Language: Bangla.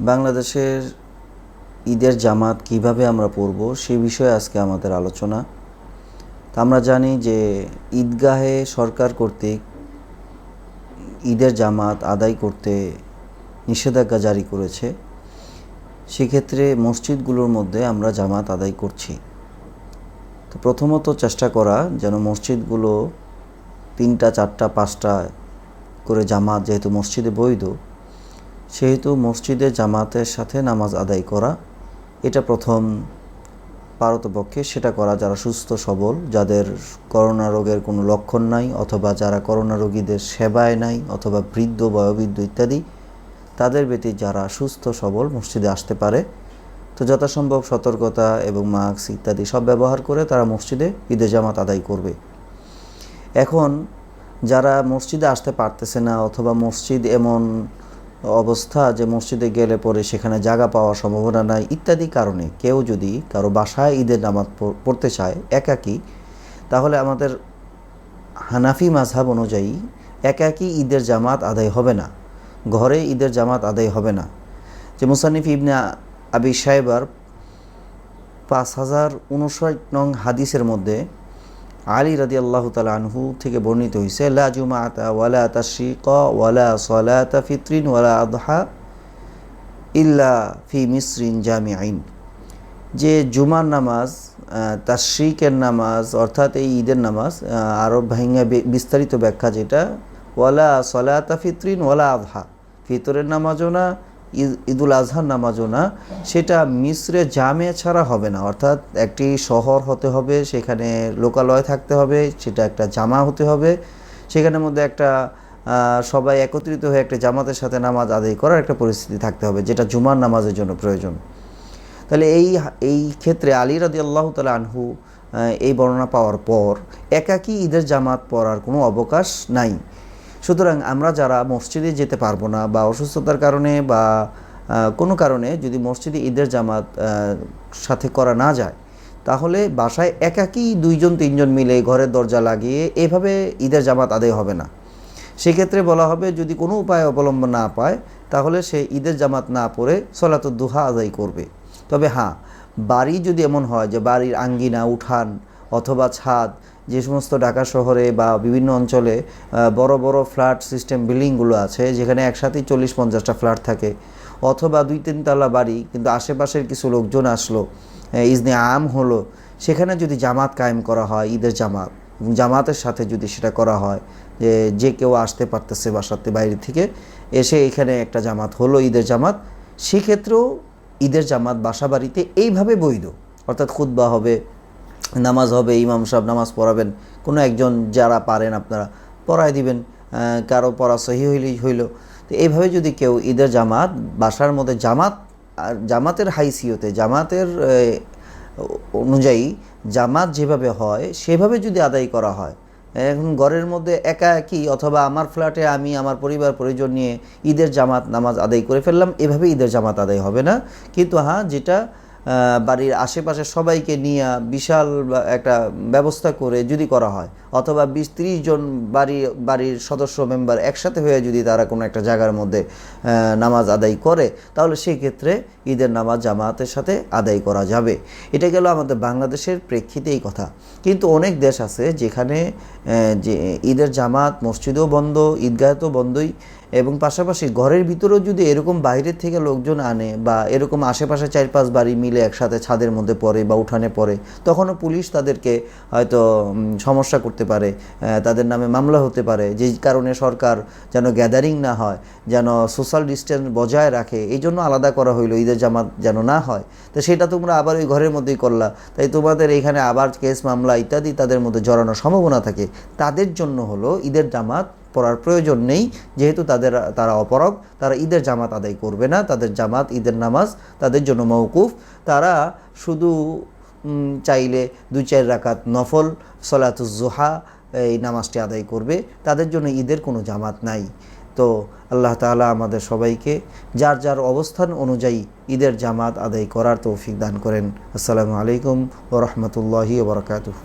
বাংলাদেশের ঈদের জামাত কীভাবে আমরা পড়ব সে বিষয়ে আজকে আমাদের আলোচনা। তা আমরা জানি যে ঈদগাহে সরকার কর্তৃক ঈদের জামাত আদায় করতে নিষেধাজ্ঞা জারি করেছে। সেক্ষেত্রে মসজিদগুলোর মধ্যে আমরা জামাত আদায় করছি। তো প্রথমত চেষ্টা করা যেন মসজিদগুলো তিনটা, চারটা, পাঁচটা করে জামাত যেহেতু মসজিদে বৈধ, সেহেতু মসজিদে জামাতের সাথে নামাজ আদায় করা, এটা প্রথম পারতপক্ষে সেটা করা যারা সুস্থ, সবল, যাদের করোনা রোগের কোনো লক্ষণ নাই অথবা যারা করোনা রোগীদের সেবায় নাই অথবা বৃদ্ধ, বয়োবৃদ্ধ ইত্যাদি, তাদের ব্যতীত যারা সুস্থ, সবল মসজিদে আসতে পারে, তো যথাসম্ভব সতর্কতা এবং মাস্ক ইত্যাদি সব ব্যবহার করে তারা মসজিদে ঈদে জামাত আদায় করবে। এখন যারা মসজিদে আসতে পারতেছে না অথবা মসজিদ এমন অবস্থা যে মসজিদে গেলে পরে সেখানে জায়গা পাওয়ার সম্ভাবনা নাই ইত্যাদি কারণে কেউ যদি কারও বাসায় ঈদের নামাজ পড়- পড়তে চায় একাকী, তাহলে আমাদের হানাফি মাঝহাব অনুযায়ী একাকী ঈদের জামাত আদায় হবে না। ঘরে ঈদের জামাত আদায় হবে না। যে মুসানিফ ইবনে আবি সাহেবার পাঁচ হাজার উনষাট নং হাদিসের মধ্যে আলী রাদি আল্লাহ আনহু থেকে বর্ণিত হয়েছে লা জুমা আতা ওয়ালা তাশিক ওয়ালা সলাতা ফিতরিন ওয়ালা আদহা ইল্লা ফি মিসরিন জামি আইন যে জুমার নামাজ তাশরিকের নামাজ, অর্থাৎ এই ঈদের নামাজ আরব ভাইঙ্গা বিস্তারিত ব্যাখ্যা যেটা, ওয়ালা সলাতা ফিতরিন ওয়ালা আদহা। ফিতরের নামাজও না ঈদুল আজহার নামাজও না, সেটা মিশ্রে জামে ছাড়া হবে না। অর্থাৎ একটি শহর হতে হবে, সেখানে লোকালয় থাকতে হবে, সেটা একটা জামা হতে হবে। সেখানের মধ্যে একটা সবাই একত্রিত হয়ে একটা জামাতের সাথে নামাজ আদায় করার একটা পরিস্থিতি থাকতে হবে, যেটা জুমার নামাজের জন্য প্রয়োজন। তাহলে এই এই ক্ষেত্রে আলী রাদি আল্লাহ তালা আনহু এই বর্ণনা পাওয়ার পর একাকী ঈদের জামাত পড়ার কোনো অবকাশ নাই। সুতরাং আমরা যারা মসজিদে যেতে পারব না বা অসুস্থতার কারণে বা কোনো কারণে যদি মসজিদে ঈদের জামাত সাথে করা না যায়, তাহলে বাসায় একাকী দুইজন, তিনজন মিলে ঘরের দরজা লাগিয়ে এভাবে ঈদের জামাত আদায় হবে না। সেক্ষেত্রে বলা হবে যদি কোনো উপায় অবলম্বন না পায়, তাহলে সে ঈদের জামাত না পড়ে সলাতুর দুহা আদায় করবে। তবে হ্যাঁ বাড়ি যদি এমন হয় যে বাড়ির আঙ্গিনা, উঠান অথবা ছাদ যে সমস্ত ঢাকা শহরে বা বিভিন্ন অঞ্চলে বড় বড় ফ্ল্যাট সিস্টেম বিল্ডিংগুলো আছে, যেখানে একসাথেই চল্লিশ পঞ্চাশটা ফ্ল্যাট থাকে। অথবা দুই তিনতলা বাড়ি, কিন্তু আশেপাশের কিছু লোকজন আসলো ইজনে আম হলো। সেখানে যদি জামাত কায়েম করা হয়, ঈদের জামাত জামাতের সাথে যদি সেটা করা হয়, যে যে কেউ আসতে পারতেছে বাসাতে বাইরে থেকে, এসে এখানে একটা জামাত হলো, ঈদের জামাত, সেক্ষেত্রেও ঈদের জামাত বাসা বাড়িতে এইভাবে বৈধ। অর্থাৎ খুতবা হবে নামাজ হবে, ইমাম সাহেব নামাজ পড়াবেন, কোনো একজন যারা পারেন আপনারা পড়ায় দিবেন কারও পড়া সহি হইলেই হইল। তো এইভাবে যদি কেউ ঈদের জামাত, বাসার মধ্যে জামাত, আর জামাতের হাইসিয়তে, জামাতের অনুযায়ী জামাত যেভাবে হয়, সেভাবে যদি আদায় করা হয়, এখন ঘরের মধ্যে একা একই অথবা আমার ফ্ল্যাটে আমি, আমার পরিবার, পরিজন নিয়ে ঈদের জামাত নামাজ আদায় করে ফেললাম, এভাবে ঈদের জামাত আদায় হবে না। কিন্তু হ্যাঁ যেটা বাড়ির আশেপাশে সবাইকে নিয়ে বিশাল একটা ব্যবস্থা করে যদি করা হয়, অথবা বিশ ত্রিশ জন বাড়ি, বাড়ির সদস্য মেম্বার একসাথে হয়ে যদি তারা কোনো একটা জায়গার মধ্যে নামাজ আদায় করে, তাহলে সেই ক্ষেত্রে ঈদের নামাজ জামাতের সাথে আদায় করা যাবে। এটা গেল আমাদের বাংলাদেশের প্রেক্ষিতে এই কথা। কিন্তু অনেক দেশ আছে যেখানে যে ঈদের জামাত মসজিদও বন্ধ ঈদগাহ তো বন্ধই এবং পাশাপাশি ঘরের ভিতরেও যদি এরকম বাইরের থেকে লোকজন আনে বা এরকম আশেপাশে চার পাঁচ বাড়ি মিলে একসাথে ছাদের মধ্যে পড়ে বা উঠানে পড়ে, তখনও পুলিশ তাদেরকে হয়তো সমস্যা করতে পারে তাদের নামে মামলা হতে পারে। যেই কারণে সরকার যেন গ্যাদারিং না হয়, যেন সোশ্যাল ডিস্টেন্স বজায় রাখে, এই জন্য আলাদা করা হইল, ঈদের জামাত যেন না হয়। তো সেটা তোমরা আবার ওই ঘরের মধ্যেই করলা। তাই তোমাদের এখানে আবার কেস, মামলা ইত্যাদি তাদের মধ্যে জড়ানোর সম্ভাবনা থাকে। তাদের জন্য হলো ঈদের জামাত পড়ার প্রয়োজন নেই, যেহেতু তাদের, তারা অপরগ, তারা ঈদের জামাত আদায় করবে না, তাদের জামাত, ঈদের নামাজ, তাদের জন্য মৌকুফ তারা শুধু চাইলে দুই চার রাকাত নফল সলাতুজোহা এই নামাজটি আদায় করবে, তাদের জন্য ঈদের কোনো জামাত নাই। তো আল্লাহ তাআলা আমাদের সবাইকে যার যার অবস্থান অনুযায়ী ঈদের জামাত আদায় করার তৌফিক দান করেন। আসসালামু আলাইকুম ও রহমতুল্লাহি ওবরাকাতুহু